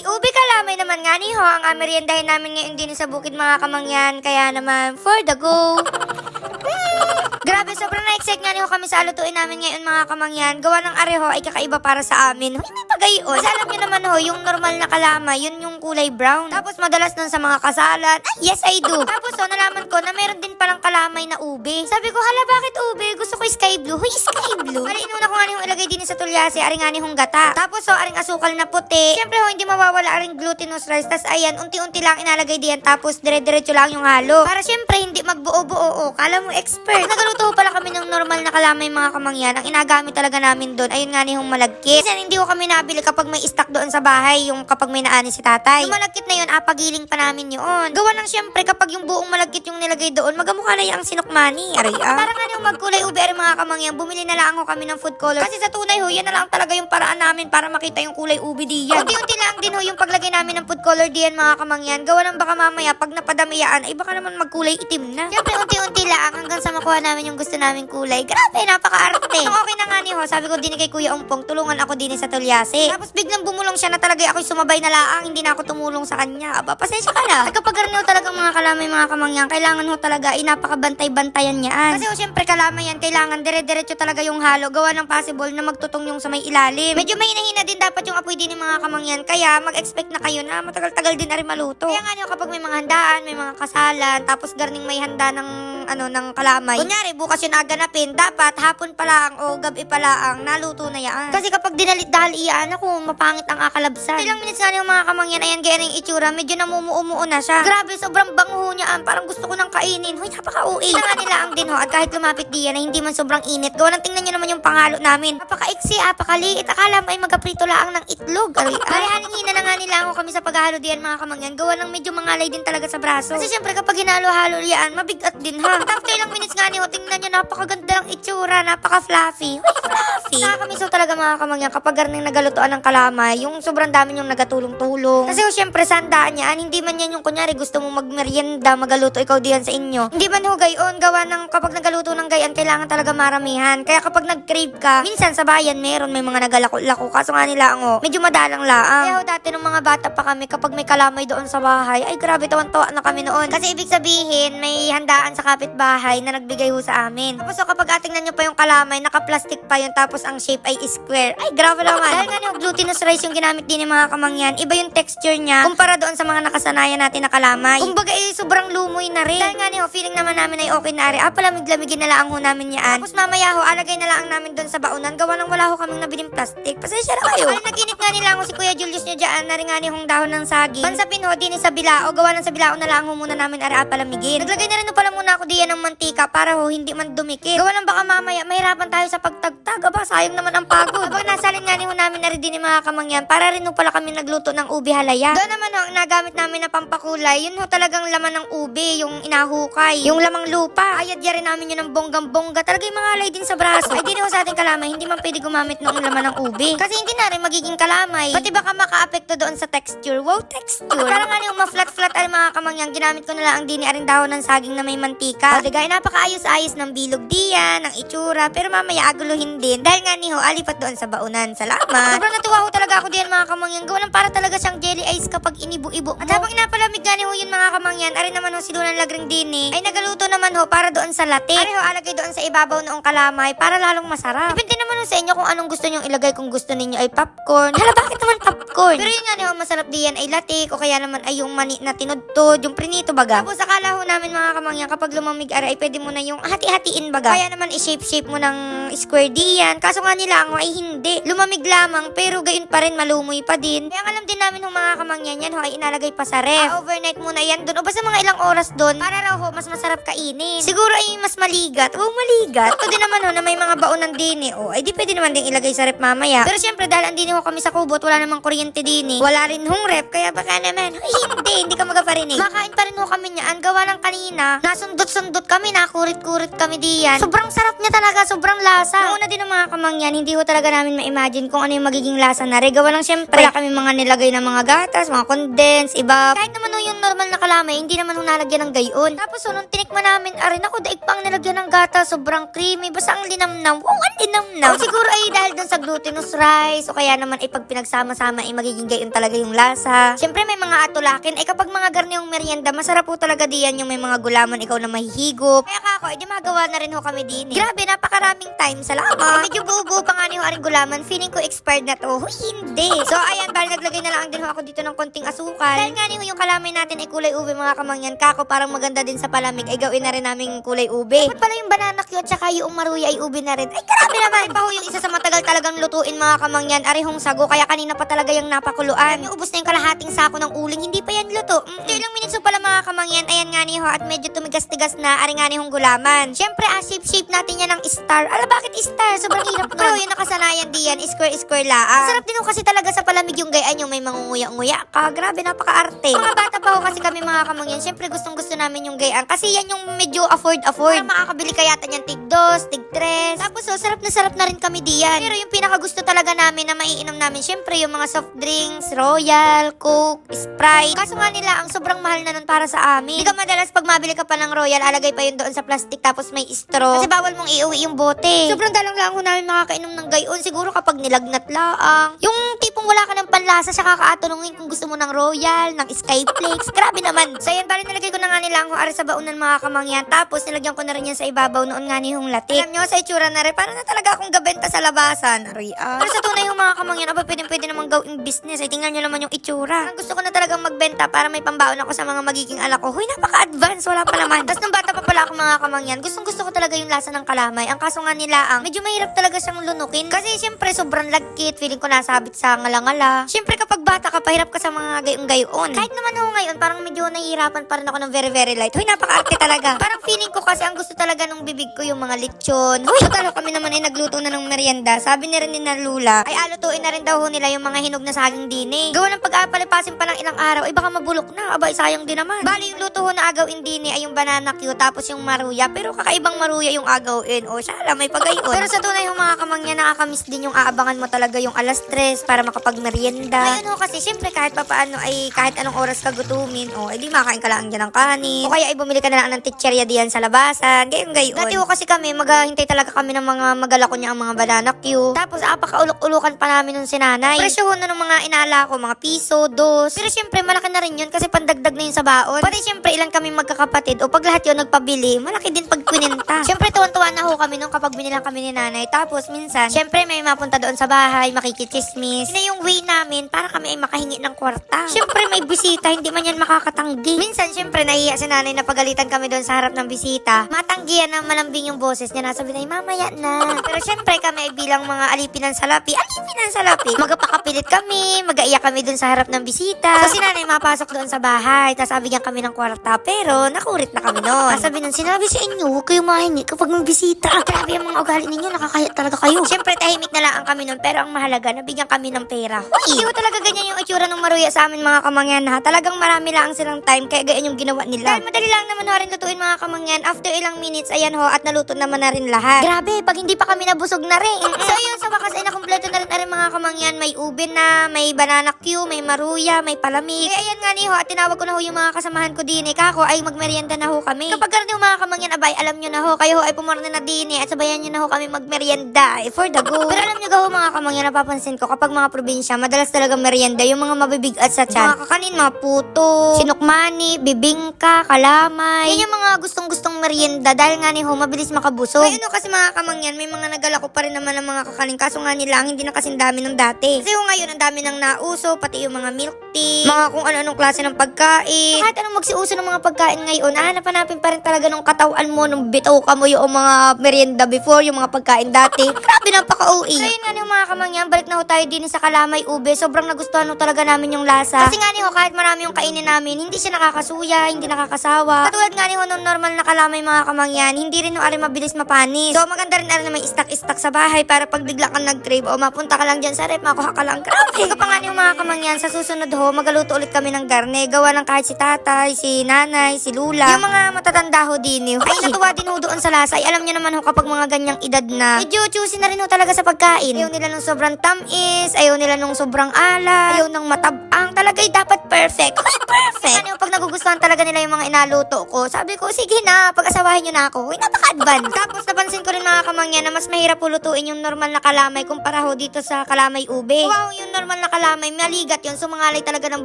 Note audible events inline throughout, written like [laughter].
Ay, ube kalamay naman nga ni ho. Ang ameriendahin namin ngayon din sa bukid mga kamangyan. Kaya naman, for the go. [laughs] Grabe, sobrang na-excite nga niyo kami sa lutuin namin ngayon mga kamangyan. Gawa ng areho ay kakaiba para sa amin. Hoy, may pagayon. Kasi alam niyo naman ho, yung normal na kalama, yun yung kulay brown. Tapos madalas nun sa mga kasalan. Ay, yes I do. Tapos ho, nalaman ko na meron din palang kalamay na ube. Sabi ko, hala bakit ube? Gusto ko sky blue. Hoy, sky blue. Bali, inuna ko nga niyong ilagay din sa tulyase, aring nga niyong gata. Tapos ho, aring asukal na puti. Siyempre ho, hindi mawawala aring glutinous rice. Tapos ayan, unti-unti lang inalagay diyan. Tapos dire-diretso lang yung halo. Para siyempre, hindi magbuo-buo. Oh, Kala mo expert. Nagaluto pala kami ng normal na kalamay mga kamangyan. Ang inagamit talaga namin doon, ayun nga niyong malagkit. Kasi hindi ko kami nabili kapag may stock doon sa bahay, yung kapag may naani si tatay. Yung malagkit na yun, apagiling pa namin yun. Gawa lang siyempre kapag yung buong malagkit yung nilagay doon, magamukha na yung sinukmani. Aray ah. Para nga yung magkulay ube mga kamangyan, bumili na lang ho kami ng food color. Kasi sa tunay ho, yan na lang talaga yung paraan namin para makita yung kulay ube diyan. Unti-unti lang din ho yung paglagay namin ng food color diyan mga kamangyan. Gawa ng baka mamaya pag napadamiyaan, ay baka naman magkulay itim na. Siyempre unti-unti lang hanggang sa makuha namin yung gusto naming kulay. Grabe, napaka-arte. Okay na nga ni ho, sabi ko din kay Kuya Ongpong, tulungan ako din sa Tulyase. Tapos biglang bumulong siya na talaga ako'y sumabay na laang, hindi na ako tumulong sa kanya. Aba, pasensya ka na. At kapag talagang mga kalamay mga kamangyan, kailangan ho talaga ay napakabantay-bantayan niyaan. Kasi ho, siyempre kalamay yan, kailangan dire-diretso talaga yung halo. Gawa ng possible na magtutong yung sa may ilalim. Medyo mahina-hina din dapat yung apoy din ng mga kamangyan. Kaya mag-expect na kayo na matagal-tagal din na rin maluto. Kaya nga niyo kapag may mga handaan, may mga kasalan, tapos garning may handa ng ano ng kalamay. Kunyari, bukas yun aganapin, dapat hapon pa lang o gabi pa lang, naluto na yan. Kasi kapag dinalit dahil iyan, ako, mapangit ang akalabsan. Ilang minutes nga yung mga kamangyan, ayan, gaya ng itsura, medyo namumuumuo na siya. Grabe, sobrang bango niya, ah. parang gusto ko nang kainin. Huy, napaka-uwi. Nga nila ang din ho, at kahit lumapit diyan na hindi man sobrang init, gawa ng tingnan nyo naman yung pangalo namin. Napaka-iksi, apakaliit. Akala mo ay magaprito lang ng itlog. Ari, ari, halingina na nga nila ako kami sa paghahalo diyan mga kamangyan. Gawa ng medyo mangalay din talaga sa braso. Kasi syempre kapag hinalo-halo yan, mabigat din ha. After ilang minutes nga niyo, tingnan nyo, napakaganda ng itsura, napaka-fluffy. Uy, fluffy. Nakakamiso talaga mga kamangyan kapag garning nagalutuan ng kalamay, yung sobrang dami yung nagatulong-tulong. Kasi oh, syempre, sandaan yan, hindi man yan yung kunyari gusto mo magmerienda, magaluto ikaw diyan sa inyo. Hindi man ho gayon, gawa ng kapag nagaluto ng gayan, kailangan talaga maramihan. Kaya kapag nag-crave ka, minsan sa bayan meron may mga nagalako-lako. Kaso nga nila ang oh, medyo madalang laang. Kaya ho, dati nung mga bata pa kami, kapag may kalamay doon sa bahay, ay grabe, tawan-tawa na kami noon. Kasi ibig sabihin, may handaan sa kapitbahay na nagbigay ho sa amin. Tapos so, kapag atingnan nyo pa yung kalamay, naka-plastic pa yun, tapos ang shape ay square. Ay, grabe naman. Dahil nga yung glutinous rice yung ginamit din ng mga kamangyan, iba yung texture niya kumpara doon sa mga nakasanayan natin na kalamay. Kumbaga eh, sobrang lumoy na rin. Dahil nga niyo, feeling naman namin ay okay na rin. Ah, palamig-lamigin na lang ho namin yan. Tapos mamaya ho, alagay na lang namin doon sa baunan. Gawa nang wala ho kaming nabiling plastic. Pasensya na kayo. Ay, naginip nga nila ako si Kuya Julius niya dyan, na rin nga niyong dahon ng saging. Pansapin ho, din sa bilao. Gawa ng sa bilao na lang ho muna namin ara palamigin. Naglagay na rin ho pala muna ako diyan ng mantika para ho hindi man dumikit. Gawa ng baka mamaya mahirapan tayo sa pagtagtag. Aba, sayang naman ang pagod. Habang nasalin nga ni ho namin na rin din mga kamangyan para rin ho pala kami nagluto ng ubi halaya. Doon naman ho, ang nagamit namin na pampakulay, yun ho talagang laman ng ubi, yung inahukay, yung lamang lupa. Ayad rin namin yun ng bonggang-bongga. Talaga yung mga alay din sa braso. Ay, di ho sa ating kalamay, hindi man pwede gumamit ng laman ng ubi. Kasi hindi na rin magiging kalamay. Pati baka maka-apekto doon sa texture. Wow, texture. Para nga yung ma-flat-flat ay mga kamangyan, ginamit ko na lang ang dini aring dahon ng saging na may mantika. O, digay, napakaayos-ayos ng bilog diyan, ng itsura, pero mamaya aguluhin din. Dahil nga ni ho, alipat doon sa baunan. Salamat. [laughs] Sobrang natuwa ho talaga ako diyan mga kamangyan. Gawa ng para talaga siyang jelly ice kapag inibo-ibo mo. At habang inapalamig nga ni ho yun mga kamangyan, arin naman ho si Lunan Lagring Dini, ay nagaluto naman ho para doon sa latte. Ari ho, alagay doon sa ibabaw noong kalamay para lalong masarap. Depende naman ho sa inyo kung anong gusto nyong ilagay. Kung gusto ninyo ay popcorn. Hala, bakit naman popcorn? Pero yun nga ho, masarap diyan ay latte o kaya naman ay yung mani na tinudtod, yung prinito baga. Tapos akala ho namin mga kamangyan, kapag lumamig ara ay pwede mo na yung hati-hatiin baga. Kaya naman i-shape-shape mo ng square diyan. Kaso nga nila ang ay hindi. Lumamig lamang pero gayon pa rin malumoy pa din. Kaya alam din namin ng mga kamangyan yan ho ay inalagay pa sa ref. Ah, overnight muna yan doon o basta mga ilang oras doon para raw ho mas masarap kainin. Siguro ay mas maligat. Wow, maligat. Ito din naman ho na may mga baonan din eh. O, ay di pwede naman din ilagay sa ref mamaya. Pero syempre dahil andini ho kami sa kubot, wala namang kuryente din eh. Wala rin hong ref, kaya baka naman, hindi, hindi ka magaparinig. Makain pa rin ho kami niyan. Gawa ng kanina, nasundot-sundot kami, nakurit-kurit kami diyan. Sobrang sarap niya talaga, sobrang lasa. Una din ng mga kamangyan, hindi ho talaga namin ma-imagine kung ano yung magiging lasa na re. Gawa lang syempre, wala kami mga nilagay na mga gatas, mga condense, iba. Kahit naman ho yung normal na kalamay, hindi naman nung nalagyan ng gayon. Tapos so, nung tinikman namin, arin ako, daig pang nilagyan ng gata, sobrang creamy, basta ang linamnam. Wow, ang linamnam. O siguro ay dahil dun sa glutinous rice, o kaya naman ay pag pinagsama-sama ay magiging gayon talaga yung lasa. Siyempre may mga atulakin, ay kapag mga garni yung merienda, masarap po talaga diyan yung may mga gulaman, ikaw na mahihigop. Kaya kako, edi magawa na rin ho kami din. eh. Grabe, napakaraming time, salamat. Eh, medyo buo-buo pa nga ni ho aring gulaman, feeling ko expired na to. Huy, hindi. So ayan, bali naglagay na lang din ho ako dito ng konting asukal. Dahil nga ni ho yung kalamay natin ay kulay ube mga kamangyan, kako parang maganda din sa palamig, ay gawin na rin namin kulay ube. Dapat pala yung banana cute, tsaka yung maruya ay ube na rin. Ay, grabe naman. Pa ho yung isa sa matagal talagang lutuin mga kamangyan, arihong sago, kaya kanina pa talaga yung napakuluan. Yung ubos na yung kalahating sako ng uling, hindi pa yan luto. Mm, ito ilang minutes pa pala mga kamangyan, ayan nga ni ho, at medyo tumigas-tigas na, ari nga ni hong gulaman. Siyempre, ah, shape-shape natin yan ng star. Ala, bakit star? Sobrang [laughs] hirap nun. Pero yung nakasanayan diyan, square-square laang. Sarap din ho kasi talaga sa palamig yung gayaan yung may mangunguya-nguya ka. Grabe, napaka-arte. Mga bata pa ho kasi kami mga kamangyan, siyempre gustong-gusto namin yung gayaan. Kasi yan yung medyo afford-afford. Para makakabili kaya niyan tig dos, tig tres. Tapos so, sarap na sarap na rin kami diyan. Pero yung pinakagusto talaga namin na maiinom namin, siyempre yung mga soft drinks, Royal, Coke, Sprite. Kaso nga nila, ang sobrang mahal na nun para sa amin. Hindi ka madalas pag mabili ka pa ng Royal, alagay pa yun doon sa plastic tapos may straw. Kasi bawal mong iuwi yung bote. Sobrang dalang lang ho namin makakainom ng gayon. Siguro kapag nilagnat laang. Yung tipong wala ka ng panlasa, siya kakaatanungin kung gusto mo ng Royal, ng Skyflakes. [laughs] Grabe naman. So yan, bali nilagay ko na nga nila ang ari sa baunan mga kamangyan. Tapos nilagyan ko na rin yan sa ibabaw noon nga ni Hong Lati. Alam nyo, sa itsura na rin, parang na talaga akong gabenta sa labasan. Ari, ah. Pero sa tunay yung mga kamangyan, aba pwede pwede namang gawing business. Ay, tingnan nyo naman yung itsura. Ang gusto ko na talagang magbenta para may pambaon ako sa mga magiging anak ko. Huy, napaka-advance. Wala pa naman. Tapos nung bata pa pala ako mga kamangyan, gustong gusto ko talaga yung lasa ng kalamay. Ang kaso nga nila ang, medyo mahirap talaga siyang lunukin. Kasi syempre, sobrang lagkit. Feeling ko nasabit sa ngalangala. Syempre, kapag bata ka, pahirap ka sa mga gayong-gayon. Kahit naman ako ngayon, parang medyo nahihirapan pa rin ako ng very, very light. Huy, napaka-arte talaga. [laughs] Parang feeling ko kasi ang gusto talaga ng bibig ko yung mga lechon. Huy, totalo kami naman ay nagluto na ng merienda. Sabi ni rin ni na Lula, ay alutuin na rin daw nila yung mga hinog na saging dini. Gawa ng pag-apalipasin pa lang ilang araw, ay baka mabulok na. Aba, sayang din naman. Bali, yung luto ho na agawin dini ay yung banana cue, tapos yung maruya. Pero kakaibang maruya yung agawin. O, siya alam, may pagayon. Pero sa tunay yung mga kamangyan, nakakamiss din yung aabangan mo talaga yung alas tres para makapagmerienda. Ngayon ho kasi, syempre kahit pa paano ay kahit anong oras ka gutumin, o, edi makain ka lang dyan ng kanin. O kaya ay bumili ka na lang ng titserya diyan sa labasan. Gayon gayon. Dati ho kasi kami, maghahintay talaga kami ng mga magalako niya ang mga banana cue. Tapos, apakaulok-ulukan pa namin nung sinanay. Presyo ho na ng mga inala ko, mga piso, dos. Pero syempre, malaki na rin yun kasi pandagdag na yun sa baon. Pati syempre, ilang kami magkakapatid o pag lahat yun nagpabili, malaki din pag kwininta. [laughs] syempre, tuwan-tuwa na ho kami nung kapag binilang kami ni nanay. Tapos, minsan, syempre, may mapunta doon sa bahay, makikichismis. Yun na yung way namin para kami ay makahingi ng kwarta. Syempre, may bisita, hindi man yan makakatanggi. Minsan, syempre, nahiya si nanay na pagalitan kami doon sa harap ng bisita. Matanggihan na malambing yung boses niya. Nasabi na, mamaya na. Pero syempre, kami ay bilang mga alipin ng salapi. Alipin ng salapi. Magpakapilit kami, mag-aiyak kami doon sa harap ng bisita. So, si nanay mapasok doon sa bahay, tapos abigyan kami ng kwarta. Pero, nakurit na kami noon. Sabi nun, sinabi sa inyo, huwag kayo mahingi kapag may bisita. Grabe ang mga ugali ninyo, nakakaya talaga kayo. Syempre, tahimik na lang ang kami noon, pero ang mahalaga, nabigyan kami ng pera. Uy, hindi ko talaga ganyan yung itsura ng maruya sa amin mga kamangyan ha. Talagang marami lang silang time, kaya ganyan yung ginawa nila. Dahil madali lang naman ho rin lutuin mga kamangyan. After ilang minutes, ayan ho, at naluto naman na rin lahat. Grabe, pag hindi pa kami nabusog na rin. So, yun, sa wakas ay nakumpleto na rin mga kamangyan. May ube na, may banana cue, may maruya, may palamig. Eh, ayan nga ni ho, at tinawag ko na ho yung mga kasamahan ko din eh. Kako ay magmerienda na ho kami. Kapag ganun yung mga kamangyan, abay, alam nyo na ho, kayo ho ay pumorna na din eh, at sabayan nyo na ho kami magmerienda eh, for the go. Pero alam nyo ho mga kamangyan, napapansin ko, kapag mga probinsya, madalas talaga merienda, yung mga mabibigat sa tiyan. Mga kakanin, mga puto, sinukmani, bibingka, kalamay. Yan yung mga gustong-gustong merienda dahil nga ni ho, mabilis makabusog. Ngayon ho, kasi mga kamangyan, may mga nagala ko pa rin naman ng mga kakanin, kaso nga nila, hindi na kasing dami ng dati. Kasi ho ngayon, ang dami ng nauso, pati yung mga milk tea, mga kung ano-anong klase ng pagkain. Kahit anong magsiuso ng mga pagkain ngayon, hanap-hanapin pa rin talaga ng katawan mo, nung bitaw ka mo yung mga merienda before, yung mga pagkain dati. [laughs] Grabe, napaka-OE. So yun nga ho, mga kamangyan, balik na ho tayo din sa Kalamay Ube. Sobrang nagustuhan ho talaga namin yung lasa. Kasi nga ni ho, kahit marami yung kainin namin, hindi siya nakakasuya, hindi nakakasawa. Katulad nga ni ho, nung normal na kalamay mga kamangyan, hindi rin ho arin mabilis mapanis. So maganda rin arin na may stock-stock sa bahay para pag bigla kang nag-crave o mapunta ka lang dyan sa rep, makuha ka lang. Grabe. Ikaw pa nga ho, mga kamangyan, sa susunod ho, magaluto ulit kami ng garne. Gawa lang kahit si tatay, si nanay, si lula. Yung mga matatanda ho din ho. Ay, natuwa din ho doon sa lasa. Ay, alam niyo naman ho kapag mga ganyang edad na, medyo choosy na rin ho talaga sa pagkain. Ayaw nila ng sobrang tamis, ayaw nila ng sobrang ala, ayaw ng matabang. Talaga ay dapat perfect. Perfect! Ano, pag nagugustuhan talaga nila yung mga inaluto ko, sabi ko, sige na, pag-asawahin nyo na ako. Uy, napaka-advance. Tapos napansin ko rin mga kamangyan na mas mahirap po lutuin yung normal na kalamay kumpara ho dito sa kalamay ube. Wow, yung normal na kalamay, maligat yun, sumangalay talaga ng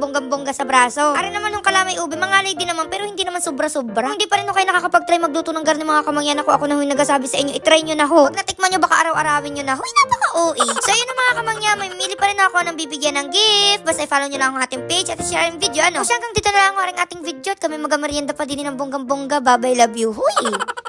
bonggang-bongga sa braso. Ari naman yung kalamay ube, mangalay din naman, pero hindi naman sobra-sobra. Hindi pa rin kayo nakakapag-try magluto ng garni mga kamangyan ako, ako na yung nagasabi sa inyo, itry nyo na ho. Pag natikman nyo, baka araw-arawin nyo na. Huy, napaka-OA. So yun na mga kamangyan, may mili pa rin ako ng bibigyan ng gift. Basta i-follow nyo lang ang ating page at i-share ang video. Ano? O siya hanggang dito na lang ang ating video at kami magamarienda pa din ng bonggang-bongga. Bye-bye, love you. Huy! [laughs]